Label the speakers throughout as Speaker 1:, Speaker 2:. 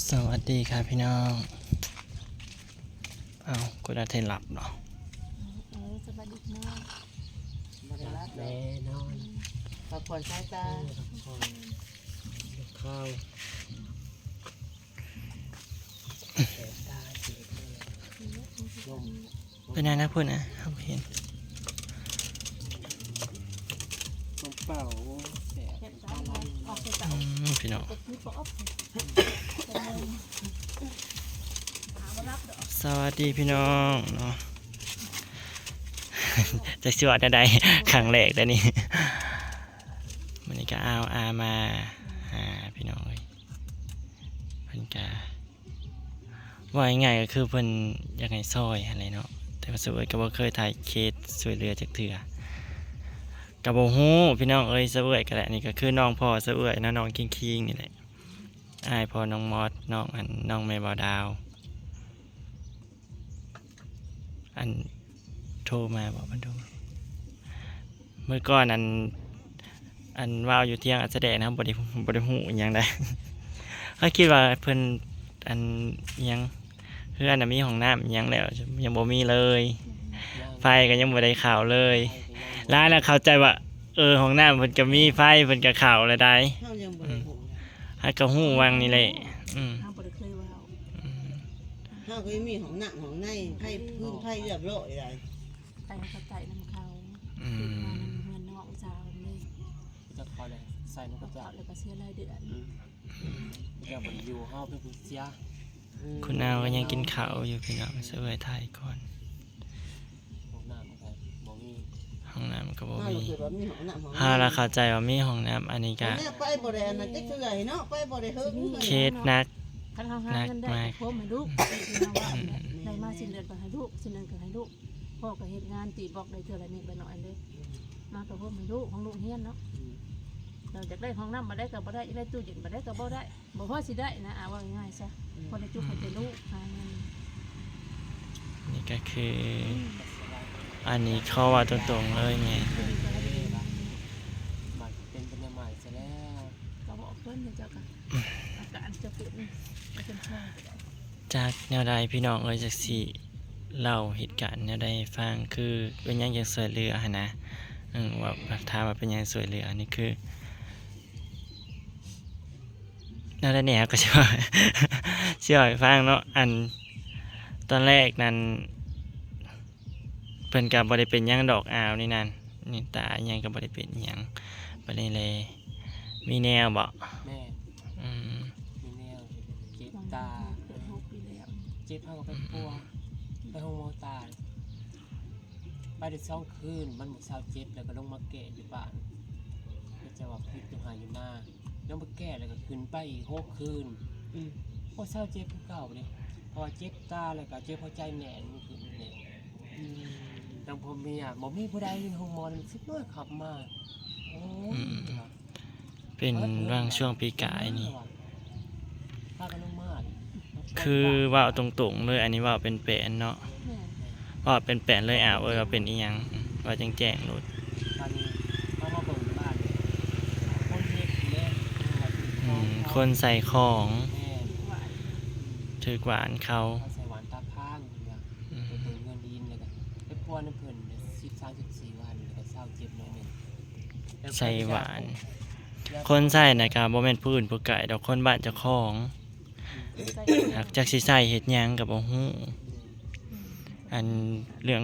Speaker 1: สวัสดีครับพี่น้อง เอากูได้เทนหลับเนาะ
Speaker 2: เออสวัสดีเนาะ
Speaker 3: บ่ได้รับ
Speaker 4: แน่นอน
Speaker 3: พักผ่อนสายตา
Speaker 4: ข้าวแต่ตาเจ็บลม
Speaker 1: เป็นไงนะเพื่อนนะเขาเห็น
Speaker 4: ลมเป่าแต่
Speaker 2: เก็บตาไว้ออกไปเต่า
Speaker 1: อืม พี่น้อง
Speaker 2: กดที่ป๊อปหามารับดอก
Speaker 1: สวัสดีพี่น้องเนาะจะสวดได้ครั้งแรกแต่นี่มันนี้ก็เอาอามาหาพี่น้องเลยเพิ่นกาว่าง่ายๆก็คือเพิ่นอยากให้ซอยอะไรเนาะแต่ว่าสวยก็บ่เคยถ่ายเคสสวยเรือจากเถื่อ กับโบฮู้พี่น้องเอ้ยเสวยก็แหละนี่ก็คือน้องพ่อเสวยนะน้องคิงคิงๆนี่แหละอายพ่อน้องมอสน้องอันน้องแม่บาวดาว อันโทรมาบอกมันโทรเมื่อก่อนอันอันว่าวอยู่เที่ยงอันแสดงนะครับบริบริหูอิหยังได้เขาคิดว่าเพิ่อนอันยังเพื่อนน่ะมีห้องน้ำยังแล้วยังบ่มีเลย ไฟก็ยังบ่ได้ข่าวเลย ร้านน่ะเข้าใจว่า เออห้องน้ำเพิ่นก็มีไฟเพิ่นก็ข่าวแล้วได้
Speaker 3: เฮายังบ่ได้ฮู้
Speaker 1: ให้ก็ฮู้วังนี่แหละอืม
Speaker 2: ห้ามบ่ได้เคยว่าเอา
Speaker 1: อืม
Speaker 3: เฮาก็มีของหนักของในไผพื้นไผเรียบร้อยได้
Speaker 2: ไต่เขาไต่น้ำเขา
Speaker 1: อื
Speaker 2: ติดมามเงินนอกสาวเลย
Speaker 4: จะคอยเลยใส่นกกระจา
Speaker 2: เขา
Speaker 4: ก
Speaker 2: เลยก็เสียรายเดือน
Speaker 4: เดี๋ยวมันอยู่ห้าเป็นผู้เสีย
Speaker 1: คุณอาวก็ยังกินข้าวอยู่พี่น้องเสวยถ่ายก่อน
Speaker 4: ของน้ำครับบ่มี
Speaker 1: ห้ องน้ำก็บ่
Speaker 3: เฮา
Speaker 1: มี
Speaker 3: ก็คือว่ามีของหนักของใน
Speaker 1: ฮาละเข้าใจว่ามีห้องน้ำอันนี้ก็
Speaker 3: อันเนี้ยไปบ่ได้อันนั้นจักเทื่อเนาะไปบ่ได้เฮิง
Speaker 1: เคสนัก
Speaker 2: คันเขาหาเงินได้ก็พบให้ลูกได้มาสิ้นเดือนก็ให้ลูกสิ้นเดือนก็ให้ลูกพ่อก็เฮ็ดงานตีบอกได้เท่าไรนิดไปหน่อยเลยมาก็พบให้ลูกของลูกเฮียนเนาะเราจะได้ห้องน้ำมาได้กับบ่ได้ได้ตู้เย็นมาได้กับบ่ได้บ่พอสิได้นะอาว่าง่ายๆซะพอได้จุกให้เป็นลูกหาเงิน
Speaker 1: นี่ก็คือ อันนี้เขาว่าตรงๆเลยไง
Speaker 4: เป็นเป็นใหม่เสร็จแล้ว
Speaker 2: ก็บอกเพิ่นเจ้าค่ะอาการจะเป็นเป็นช่วย
Speaker 1: จากแนวใดพี่น้องเอ้ยจากสี่เล่าเหตุการณ์แนวใดฟังคือเป็นยังยังสวยเรือหั้นะว่าถามว่าเป็นยังสวยเรืออันนี้คือแนวใดเนี่ยก็ช่วยช่วยฟังเนาะอันตอนแรกนั้น เพิ่นกับบริเป็นหยังดอกอาวนี่นั่นนี่ตาอิหยังกับบริเป็นอิหยังไปเลยเลย มีแนวบ่
Speaker 4: แม่
Speaker 1: อืม
Speaker 4: มีแนวเจ็บ
Speaker 2: ตา
Speaker 4: ตา
Speaker 2: เป็นหกปีแล้ว
Speaker 4: เจ็บเท่ากับไปปัวไปห้องโมตาไปได้สองคืนมันหมดเช้าเจ็บแล้วก็ลงมาแกะอยู่บ้านก็จะว่าพิษอยู่หาอยู่หน้าลงมาแกะแล้วก็ขึ้นไปอีกหกคืน
Speaker 3: อืม
Speaker 4: โอ้เศร้าเจ็บคือเก่าเลยพอเจ็บตาแล้วก็เจ็บหัวใจแหน่นขึ้นเลย
Speaker 3: อืม
Speaker 4: ดังผมมีอะบ่มีผู้ใดในห้องหมอมันสิบน้อยขับมาโอ้ย
Speaker 1: เป็นว่างช่วงปีกายนี่
Speaker 4: พากันลงมาอีก
Speaker 1: คือว่าตรงๆเลยอันนี้ว่าเป็นแปลนเนาะ
Speaker 2: แม่
Speaker 1: ว่าเป็นแปลนเลยอ่าวเออว่าเป็นอีหยังอืมว่าแจ้งแจ้งๆโลด
Speaker 4: ตอนนี้เขามาเบิ่งบ้านคนเฮ็ดแม่
Speaker 1: อืมคนใส่ของ
Speaker 4: แม่
Speaker 2: ไหว
Speaker 1: ถือหวานเขา
Speaker 4: เขาใส่หวานตา
Speaker 1: ใส่หวาน คนใส่นะครับบ่แม่นผู้อื่นผู้ไก่ดอกคนบ้านเจ้าของ
Speaker 2: ใส่
Speaker 1: หากจักสิใส่เฮ็ดหยังก็บ่ฮู้อันเรื่อง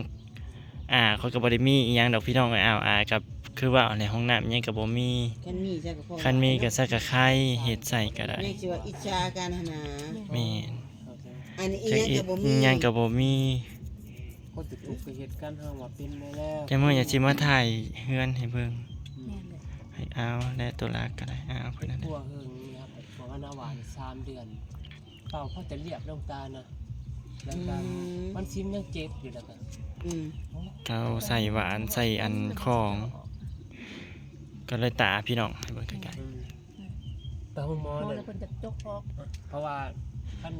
Speaker 1: อ่าเขาก็บ่ได้มีอีหยังดอกพี่น้องเอ้ยอ้าวอ่ากับคือว่าในห้องน้ำอิหยังก็บ่มี
Speaker 3: คันมีจักก็พอ
Speaker 1: คันมีก็ใส่กับไข่เฮ็ดใส่ก็ได้
Speaker 3: แม่สิว่าอิจฉากันหั่นนะ
Speaker 1: แม่น
Speaker 4: เข้าใจ
Speaker 3: อันนี้อี
Speaker 1: จั
Speaker 3: ห
Speaker 1: ก
Speaker 3: ยัง
Speaker 1: อี
Speaker 3: ก็บ่มี
Speaker 1: หยังก็บ่มี
Speaker 4: คนติดถูกก็เหตุการณ์ห้างว่าเป็นมาแล้ว
Speaker 1: จังมื้ออยากสิมาถ่ายเฮือนให้เบิ่ง
Speaker 2: แม่เลย
Speaker 1: ให้ เอาและตัวลากก็ได้เอาเพิ่นนั่นแห
Speaker 4: ตัว
Speaker 1: ละ
Speaker 4: เฮิงนะครับตัวหน้าหวานสามเดือนเป่าเขาจะเรียบลงตานะแล้วก็มันซิมยังเจ็บอยู่แล้วกัน
Speaker 3: อืม
Speaker 1: เขาใส่หวานใส่อันของ ก็เลยตาพี่น้องให้เบิ่งใกล้
Speaker 4: แต่ห้องหมอ
Speaker 2: มอง
Speaker 4: เนี่
Speaker 2: แล้ว
Speaker 4: ย
Speaker 2: เพิ่นจะจกออก
Speaker 4: เพราะว่าท่าน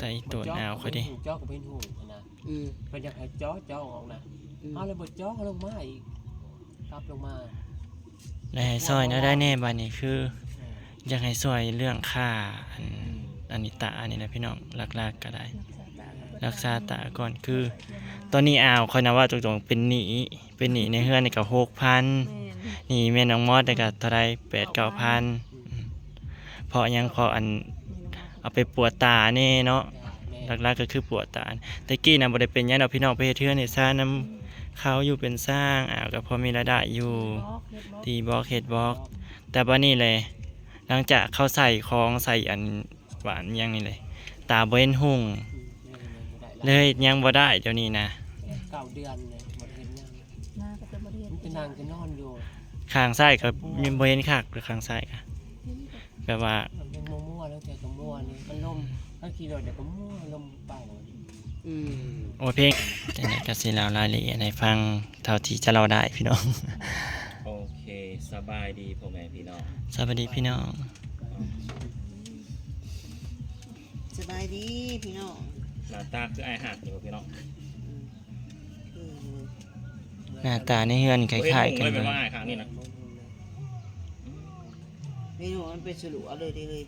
Speaker 1: ใจตัวหนาวเขาดิ
Speaker 4: เจ้าก็เป็นหูนะ
Speaker 3: อืม
Speaker 4: เป็นอยากให้เจ้าเจ้าออกนะ
Speaker 3: อืม
Speaker 4: เอาเลยบดเจ้าลงมาอีกครับลงมา
Speaker 1: ๆและให้ซอยเนาะได้แน่บัดนี้คือ อยากให้ซอยเรื่องค่าอัน
Speaker 4: อั
Speaker 1: นนี้ตาอันนี้นะพี่น้องหลักๆก็ได้
Speaker 2: รักษาตา
Speaker 1: ก่อนคือ ตอนนี้อ้าวคอยนะว่าตรงๆเป็นหนีเป็นหนีในเฮือนนี่ก็หกพันหนีแม่น้องมอดนี่ก็เท่าไรแปดเก้าพันเพราะยังพออันเอาไปปวดตาแน่เนาะหลักๆก็คือปวดตาแต่กี้นะบ่ได้เป็นหยังดอกพี่น้องไปเฮ็ดเทือนนี่ซ่าน้ำ เขาอยู่เป็นสร้างอ้าวก็พอมีรายได้อยู่
Speaker 2: บล็อกเฮ็ดบล็อก
Speaker 1: ตีบล็อกเฮ็ดบล็อก แต่บัดนี้เลยหลังจากเขาใส่ของใส่อันหวานอิหยังนี่เลย ตาบ่เห็นหุ่งเลยยังบ่ได้เดี๋ยวนี้นะ
Speaker 4: เก้าเดือนเลยหมดเห็นยัง
Speaker 2: หน้าก็จะบ่ได้เฮ็ด
Speaker 4: มันจะนั่งจะนอนอยู่
Speaker 1: ข้างซ้ายก็ยังบ่เห็นคักหรือข้างซ้ายก็แบบว่า
Speaker 4: มันเป็นมั่วๆแล้วแต่ก็มั่วนี่มันลมถ้าขี่รถเดี๋ยวก็มั่วลมเป่า
Speaker 3: อืม
Speaker 1: โอ้เพลงจังได๋ก็สิเล่ารายละเอียดให้ฟังเท่าที่จะเล่าได้พี่น้อง
Speaker 5: โอเคสบายดีพ่อแม่พี่น้อง
Speaker 1: สวัสดีพี่น้อง
Speaker 3: สบายดีพี่น้อง
Speaker 5: หน้าตาคือไอหักอยู่พี่น้อง
Speaker 3: อืม
Speaker 1: หน้าตาในเฮือนคล้ายๆกัน
Speaker 5: เลยเป็น
Speaker 1: เล
Speaker 5: ว่ายไอครั้งนี้นะ
Speaker 3: พี่น้องมันเป็นสลัวเลยดีเลย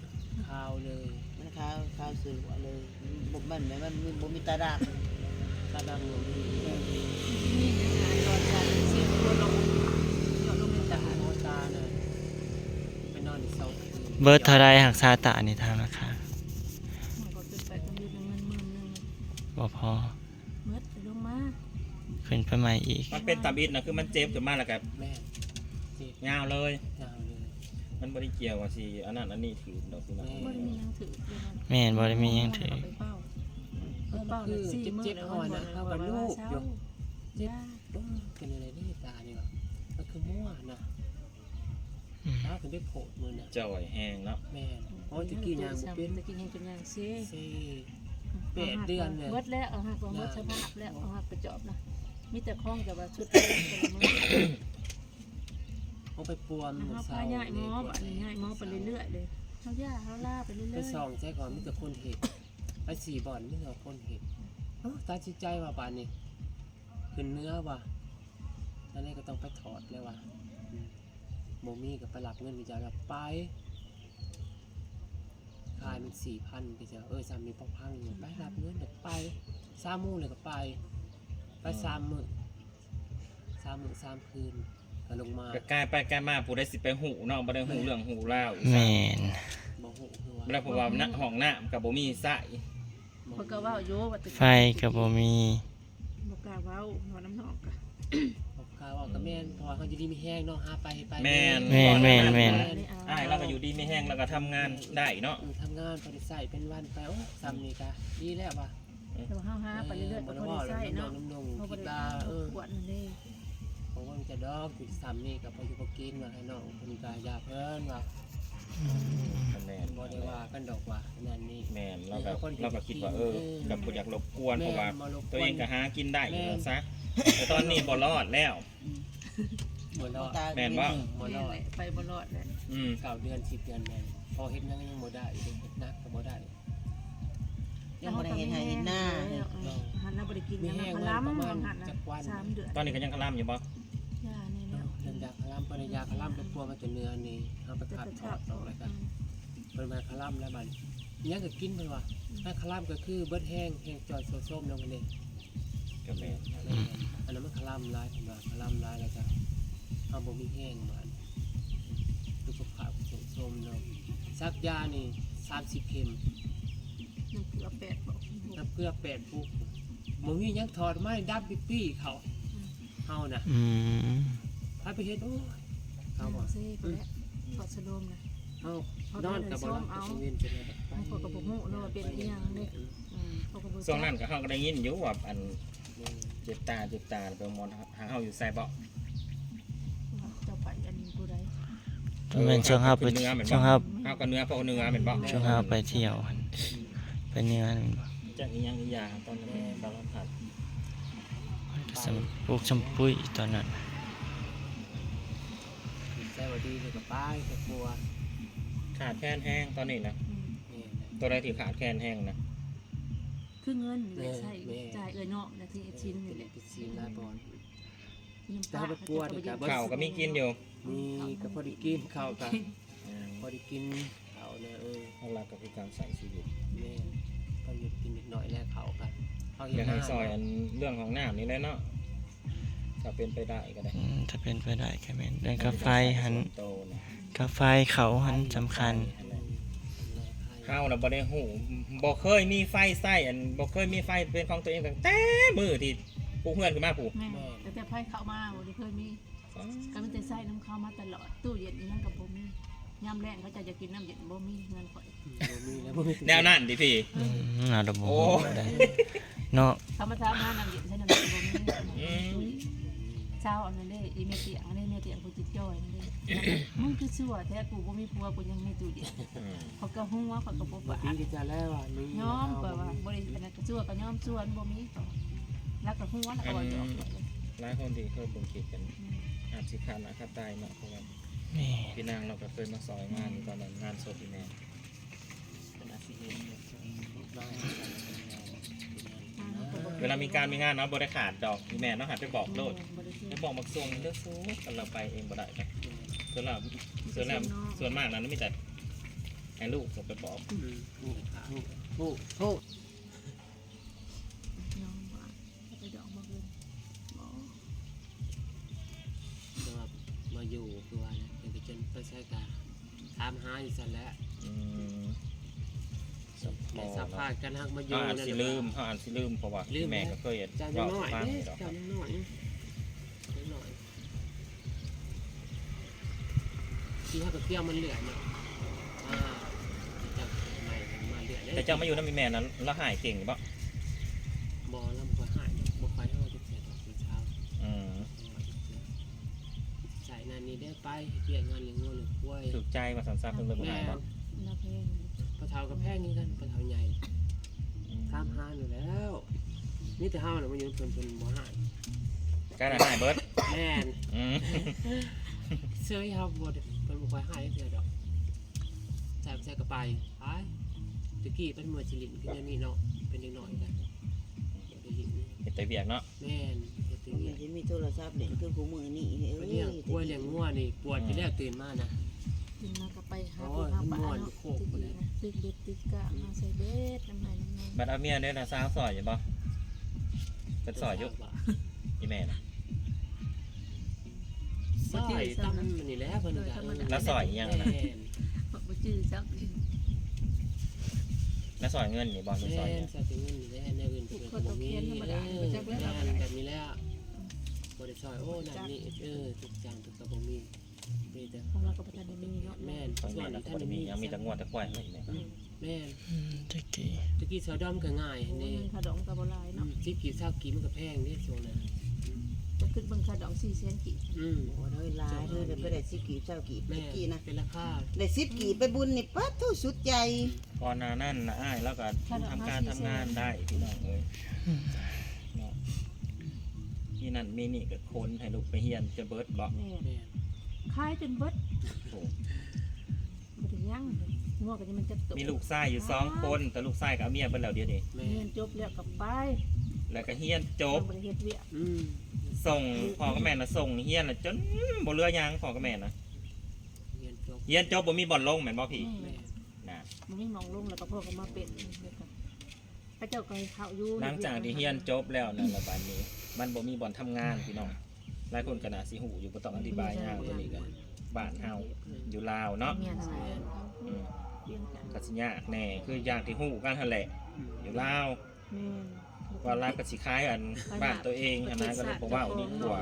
Speaker 4: ข้าวเลย
Speaker 3: มัน ข้าวข้าวสลัวเลยบ่มันแม่มันบ่มีตาดาบ
Speaker 4: ตาดำหนูดี
Speaker 2: มีปัญหาตอนยาเสียตัวลงหยดลงในตา
Speaker 4: โมตาเนี่ยไปนอนอีกสองคืน
Speaker 1: เบิร์ดเท่าไรหักซาตานี่ทางราคา
Speaker 2: มันก็ขึ้นไปก็มีเงินหมื่นหนึง
Speaker 1: บ่พอ
Speaker 2: เมื่อลงมา
Speaker 1: ขึ้นไปใหม่อีก
Speaker 5: มันเป็นตาบิดนะคือมันเจ็บขึ้นมากแล้วกับ
Speaker 4: แม่เจ็บ
Speaker 5: ยาวเลย
Speaker 4: ยาวเลย
Speaker 5: มันบริเกี่ยวว่าสิอันนั้นอันนี้ถือดอกพี่น้อง
Speaker 2: บ่ได้มีหยังถืออยู่นั่น
Speaker 1: แม่นบ่ได้มีหยังถือ
Speaker 2: ไปเป้าไปเป้าน่ะสี่มื้อแล้ววันวันเอากับลูกอยู่ย่า
Speaker 4: ต้องเป็นอะไรนี่ตาเนี่ยวะมันคือมั่วนะ
Speaker 1: อืม
Speaker 4: ตาถึงได้โผล่มือน่ะ
Speaker 5: จ่อยแห้งเนาะ
Speaker 4: แม่โอ้ยตะกี้ยางบ่เป็น
Speaker 2: ตะกี้ยังเป็นยางเซ่
Speaker 4: เซ่แปดเดือนเลย
Speaker 2: เบิดแล้วเอาหักว่าเบิดสภาพแล้วเอาหักกระจอบนะมีแต่คล้องกับว่าชุดแต่ละมื้อ
Speaker 4: เขาไปปวมหมด
Speaker 2: เอา
Speaker 4: เศ
Speaker 2: พา
Speaker 4: ร้า
Speaker 2: ย้ายหมอบัดนี้ย้ายหมอไปเรื่อยๆเลยเขาย่าเขาล่าไปเรื่อยๆ
Speaker 4: ไปส่องใจก่อนมีแต่คนเห็ดไปสี่บ่อนมีแต่คนเห็ดเอ้าตาจิตใจว่าปานนี้ขึ้นเนื้อว่ะนั่นนี่ก็ต้องไปถอดเลยว่ะอืมโมมี่กับไปหลับเงินมีจาแบบไปขายมันสี่พันก็จะเออสามมีพอพังอยู่ไปรับเงินเดี๋ยวไปสามโมู่เลยก็ไป ไปสามมื้อสามมื้อสามคืน ก็ลงมา
Speaker 5: ก็กลายไปกลายมาผู้ได้สิไปหูเนาะบ่ได้หูเรื่องหูเล่าวอีก
Speaker 1: แม่น
Speaker 4: บ่ฮู้คือว่า
Speaker 5: บ่ได้เพราะว่าณห้องน้ำกับบ่มีสระ
Speaker 2: เพิ่นก็เว้าอยู่ว่าตึก
Speaker 1: ไฟก็บ่มี
Speaker 2: บ่กล้าเว้าหัวน้ำนอกก็
Speaker 4: ผมกล่าวว่าก็แม่นเพราะว่าเขาอยู่ดีมีแห้งเนาะหาไปไป
Speaker 5: แม่น
Speaker 1: แม่นแม่นแม่น
Speaker 5: อ้ายเราก็อยู่ดีไม่แห้งแล้วก็ทำงานได้เนาะ
Speaker 4: อืมทำงานพอได้ใส่เป็นวันไปโอ้ซ้ำนี่ก็ดีแล้วว่ะ
Speaker 2: แต่ว่าเฮาหาไปเรื่อยๆก็
Speaker 4: บ่
Speaker 2: บ่
Speaker 4: ได้
Speaker 2: ได้
Speaker 4: ว่า
Speaker 2: ใช้
Speaker 4: น้ำน
Speaker 2: เนาะ
Speaker 4: งน้ำนง
Speaker 2: เฮาบ่
Speaker 4: คิด
Speaker 2: ได้
Speaker 4: ว่าเออ
Speaker 2: ขวดนั่นเด้
Speaker 4: ผมว่ามันจะดอกอยู่ซ้ำนี่ก็พออยู่พอกินว่าให้น้องเพิ่นก็อยาเพิ่นว่า
Speaker 5: แม่น
Speaker 4: บ่ได้ว่ากันดอกว่านั่นนี่
Speaker 5: แม่นเราก็เราก็คิดว่าเออกับบ่อยากรบกวนเพราะว่า ตัวเองก็หากินได้อยู่แล้วซะแต่ตอนนี้บ่รอดแล้ว
Speaker 4: บ่รอด
Speaker 5: แม่นบ่
Speaker 4: บ่รอด
Speaker 2: ไปบ่รอดแล้ว
Speaker 5: อืม
Speaker 4: เก้าเดือน10เดือนแม่นพอเฮ็ดหยังยังบ่ได้เฮ็ดนักก็บ่ได้
Speaker 3: ยังบ่ได้เห็นให้เห็นหน้า
Speaker 2: หันแล้วบ่ได้กินยัง
Speaker 4: แห้า
Speaker 2: ลัม
Speaker 4: ประมาณ
Speaker 2: หัน
Speaker 4: จักวัน
Speaker 2: สามเดือน
Speaker 5: ตอนนี้ก็ยังคลำอยู่บ่
Speaker 2: ยา
Speaker 4: คลั่มปริยาคลั่มเป็นตัวมาจากเนื้อนี่เอาไป
Speaker 2: จะ
Speaker 4: ขัด
Speaker 2: จะ
Speaker 4: ถ
Speaker 2: ช
Speaker 4: อ
Speaker 2: อบ
Speaker 4: ดออกแล้วกันเป็นมาคลั่มแล้วมันยังก็กินเพิ่นว่าถ้าคลั่มก็คือเบิดแห้งแห้งจอยโซส้มลงกันนี่
Speaker 5: ก็แม่น
Speaker 4: อันนั้นมันคลั่มลายเพิ่นว่าคลั่มลายแล้วก็เอาบ่มีแห้งมันสุขภาพโซส้มเนาะซักยานี่30เข็ม
Speaker 2: น้ำเกลือแปดบอก
Speaker 4: น้ำเกลือ8ปุกบ่มีหยังถอดไม้ดับปิ๊ปี้เขาเฮาน่ะ
Speaker 1: อืม
Speaker 4: พาไปเฮ็ดโอ้ยเขาบ่
Speaker 2: เซ่ไปแล้วถอดสะดมนะ
Speaker 4: เฮานอนกับบ่หลับกับกังเวนเป็นอะไร
Speaker 2: บางคนก็บอกฮู้เนาะเป็นอีหยังเด้อืมเขาก็บ่
Speaker 5: ช่วงนั้นก็เฮาก็ได้ยินอยู่ว่าอันเจ็บตาเจ็บตาไปหมอนหาเฮาอยู่ใส่เบาะ
Speaker 2: เจ้าไปอันนี้ผู้ใด
Speaker 1: ม่นช่วงเฮาไปช่วงเฮา
Speaker 5: เฮาก็เนื้อพวกเนื้อเป็นบ่
Speaker 1: ช่วงเฮาไปเที่ยวหั่นไปเนื้อนั่นบ่
Speaker 5: จักอีหยังอีหยาตอนนั้นสารพัด
Speaker 1: สมปลูกชมปุ้ยตอนนั้น
Speaker 4: ใจว่าดีเลยกับป้ายกับกลัว
Speaker 5: ขาดแคลนแห้งตอนนี้นะ
Speaker 2: อืม
Speaker 4: นี่
Speaker 5: ตัวใดที่ขาดแคลนแห้งนะ
Speaker 2: คือเงินนี่แหละใช่จ่ายเอ้ยเนาะนะที่ชิ้นนี่แหละ
Speaker 4: ติดซีนลายบอล
Speaker 2: น้ำ
Speaker 4: แต่ถ้าไปกลัวเดี๋ยวก็
Speaker 5: ข้าวก็มีกินอยู่
Speaker 4: มีก็พอดีกินข้าวกับพอดีกินข้าวเนี่ยเออ
Speaker 5: หลักๆก็คือการใส่ชีวิต
Speaker 4: แม่ก็หยุดกินนิดหน่อยแลกเขากันเขา
Speaker 5: อ
Speaker 4: เห็น
Speaker 5: ยาก
Speaker 4: ห
Speaker 5: ให้
Speaker 4: น้า
Speaker 5: ซอยอันเรื่องของน้ำนี่แหละเนาะ ถ้าเป็นไปได้ก็ได้
Speaker 1: อืมถ้าเป็นไปได้ก็แม่นเรื่องกาไฟหัน
Speaker 5: ส่วโตนะ
Speaker 1: กาไฟเขาหันสำคัญ
Speaker 5: ข้าวน่ะบ่ได้หูบ่เคยมีไฟใส่อันบ่เคยมีไฟเป็นของตัวเองตั้งแต่มือที่ปลูกเฮือนขึ้นมาปลูก
Speaker 2: แม่แต่แต่ไผเข้ามาบ่ได้เคยมีก็มีแต่ใส่น้ำเข้ามาตลอดตู้เย็นอีหยังก็บ่มียามแรงเขาจะจะกินน้ำเย็นบ่มีเงินข่อย
Speaker 4: บ่มีแล้วบ่มี
Speaker 5: แนวนั้นดิพี่
Speaker 1: อืมเอาระบบ
Speaker 5: โอ้
Speaker 1: ได้เนาะ
Speaker 2: เขามาถามหาน้ำเย็นใส่น้ำเย็นบ่มี
Speaker 5: อืม
Speaker 2: เช้าอันนั้นเด้อีเมเตียงอันนี้เมเตียงกูจิตจ้อยนั่นเด้มึงคือชั่วแท้กูบ่มีผัวกูยังมีตู้เย็น
Speaker 5: อืม
Speaker 2: เขาก็ฮู้ว่าเขาก็บ่
Speaker 4: บ่
Speaker 2: ปา
Speaker 4: ปีก็จะแล้วอะนี่
Speaker 2: ยอมเปิดว่าบ่ได้อันนั้นก็ชั่วก็ยอมชั่วบ่มีต่อแล้วก็ฮู้ว่าแล้วก็บ่ยอม
Speaker 5: หลายคนที่เคยปลูกคิดกันอาจสิขาดอาคาตายเนาะเพราะว่า
Speaker 1: นี่
Speaker 5: พี่นางเราก็เคยมาซอยงานตอนนั้นงานศพอีแม่เป็นอาชีพเองเวลามีการมีงานเนาะบ่ได้ขาดดอกอีแม่เนาะหัดไปบอกโลดไป บอกมักส่งเลือกซูกันเราไปเองบ่ได้ครับส่วนเราส่วนเราส่วนมากนั้นมีแต่ให้ลูกผมไปบอก
Speaker 4: อืมนี่ค่ะผู้ผู้
Speaker 2: ยอมว่าไปดอกบ่เกินบ่
Speaker 4: ก็มาอยู่คือว่าเนี่ยเป็นก็จนไปใช้การถามหาอยู่ซั่นแหละ
Speaker 5: อืมสัมพ
Speaker 4: ใน
Speaker 5: อ
Speaker 4: สภาพกันฮักมาอ
Speaker 5: เขา
Speaker 4: ยู่
Speaker 5: อ่าน
Speaker 4: นั่น
Speaker 5: สิ
Speaker 4: แหะ
Speaker 5: ลืมเขาอ่านสิลืมเพราะว่า
Speaker 4: ลืม
Speaker 5: แม่ก็เคยเห็น
Speaker 4: จาน
Speaker 5: บอก
Speaker 4: น้อย
Speaker 5: ฟัง
Speaker 4: เด้
Speaker 5: อยู่ดอกค
Speaker 4: จา
Speaker 5: รับ
Speaker 4: นน้อย ที่ถ้ากับเปรี้ยวมันเหลือเนาะอ่าจากใหม่มาเหลือได้
Speaker 5: แต่เจ้ามาอยู่นั่นมีแม่นั้นแล้วหายเก่งปะ
Speaker 4: บอแล้วบ่ค่อยหายบ่ค่อยเท่าจะเสียดอกเช้า
Speaker 5: อืม
Speaker 4: ใส่นานนี้ได้ไปเกี่ยงงานเลี้ยงงูเลี้ยงกล้วย
Speaker 5: ถูกใจมาสันซับเพิ่งเลิก
Speaker 4: แม่
Speaker 5: หายปะ
Speaker 2: นับเพลง
Speaker 4: ปลาเทากับแพงนี่กันปลาเทาใหญ่
Speaker 5: อืม
Speaker 4: ข้ามห้าอยู่แล้ว นี่แต่ห้าน่ะมันอยู่เพิ่นเพิ่นบ่หาย
Speaker 5: การหายเบิร์ด
Speaker 4: แม่น
Speaker 5: อืม
Speaker 4: เสื้อให้เฮาบ่ได้ ค่อยหายเทื่อดอกใส่ไปใส่กระไปไปตะกี้เป็นมือจิลินคือเดี๋ยวนี้เนาะเป็นเด็กน้อยกันบ่ได้ลิน
Speaker 5: เห็นแต่เบียกเนาะ
Speaker 4: แม่นเฮ็ดตัว
Speaker 3: มัน
Speaker 4: เนี้ย
Speaker 3: จะมีโทรศัพท์เด่นคือผู้มือนี่เอ้
Speaker 4: ไป
Speaker 3: ย
Speaker 4: เลี้ยงกล้วยเลี้ยงงัวนี่ปวดที่แรกตื่นมานะ
Speaker 2: กินมาก็ไปหา
Speaker 4: โอ้
Speaker 2: ปู
Speaker 4: ย
Speaker 2: หาปลา
Speaker 4: ม่วน
Speaker 2: เนาะ
Speaker 4: โคกไปเลย
Speaker 2: ตึกเด็ดตึกกะมาใส่เบ็ดน้ำไหลน้ำไหล
Speaker 5: บัดเอาเมียเนี่ยนะสาวสอยอยู่ปะเป็นสอยอยุอีแม่นะ
Speaker 4: ซอยตำมันนี่แหละเพิ่นก็เออ
Speaker 5: แล้วซอยอีหยังน่ะ
Speaker 4: แม่น
Speaker 2: บ่จื้อจัก
Speaker 5: แล้วสอยเงินนี่บอลเป็นสอย
Speaker 4: แม่
Speaker 5: เนี่
Speaker 4: น
Speaker 5: ย
Speaker 4: ใส่ถึงเงินนี่แหละในอื่นเพิ่นก็บ่มีเออแม่นแบบนี้แหละบ่ได้ซอยโอ้นั่นนี่เออทุกอย่างทุกก็บ่มีมีแต่
Speaker 2: ของเราก็บ่ทันได้มีเนาะ
Speaker 4: แม่น
Speaker 5: ตอน
Speaker 4: ส่ว
Speaker 5: นี้
Speaker 4: น
Speaker 5: นะ
Speaker 4: ที่
Speaker 5: บ่
Speaker 4: ท่าน
Speaker 5: ได้มี
Speaker 4: มี
Speaker 5: ยังมีแต่งวดแต่ควายไม่แม่
Speaker 4: แม่น
Speaker 1: อืมตะกี้
Speaker 4: ตะกี้เสือดอมก็ง่าย
Speaker 2: โอ้
Speaker 4: นี่
Speaker 2: เงินค่าดอกก็บ่หลายเนาะ
Speaker 4: สิบกี่เท่ากี่มันก็แพงนี่ช่วงนั้น
Speaker 2: จะ ขึ้นเบิ่งค่าดอก4แสนกี่
Speaker 4: อืม
Speaker 3: โอ้ยลายเธอเดี๋ยวไปได้สิบกีบเจ้ากีบ
Speaker 4: แม่
Speaker 3: สิบกีนะ
Speaker 4: เป็นราคา
Speaker 3: ได้สิบกีบไปบุญนี่ปั๊บทุสุดใจ
Speaker 5: ก่อนหน้านั่นนะอ้ายแล้วก็ทำการทำงานได้พี่น้องเอ้ยเนาะที่นั่นมีนี่ก็คนให้ลูกไปเฮียนจะเบิร์ดบอก
Speaker 2: แม่
Speaker 4: แม่น
Speaker 2: ขายจนเบิด
Speaker 5: โอ้
Speaker 2: บ่ได้ยังเลยงัวก็จะมันจะตก
Speaker 5: มีลูกชายอยู่สองคน แต่ลูกชายกับเอาเมียเพิ่นแล้วเดียวนี้
Speaker 4: แม่
Speaker 2: เรียนจบแล้วก็ไป
Speaker 5: แล้วก็เฮียนจบ
Speaker 2: บ่ได้เฮ็ดเวียก
Speaker 4: อืม
Speaker 5: ส่งพ่อกับแม่น่ะส่งเฮียนน่ะจนบ่เหลือหยังพ่อกับแม่น่ะ
Speaker 4: เรียนจบ
Speaker 5: เฮียนจบบ่มีบ่อนลงแม่นบ่พี่
Speaker 2: แม่
Speaker 4: แม่
Speaker 5: นะ
Speaker 2: มันมีหมองลงแล้วก็พ่อก็มาเป็นเด็กก็พระเจ้าก็ให้เข้าอยู่
Speaker 5: หลังจากที่เฮียนจบแล้วนั่นละบัดนี้ มันบ่มีบ่อนทำงานพี่น้องหลายคนก็น่าสิฮู้อยู่บ่ต้องอธิบายยาวตัวนี้กันบ้านเฮาอยู่ลาวเนาะ
Speaker 2: เมียนอะไร
Speaker 5: อืม
Speaker 2: เปลี่ยนกัน
Speaker 5: ก็สิยากแน่คืออย่างที่ฮู้กันหั่นแหละ
Speaker 4: อืม
Speaker 5: อยู่ลาว
Speaker 2: แม่น
Speaker 5: ว่าลาวก็สิคล้ายอันบ้านตัวเองอันนั้นก็เลยบอกว่าอันนี้
Speaker 2: กลัว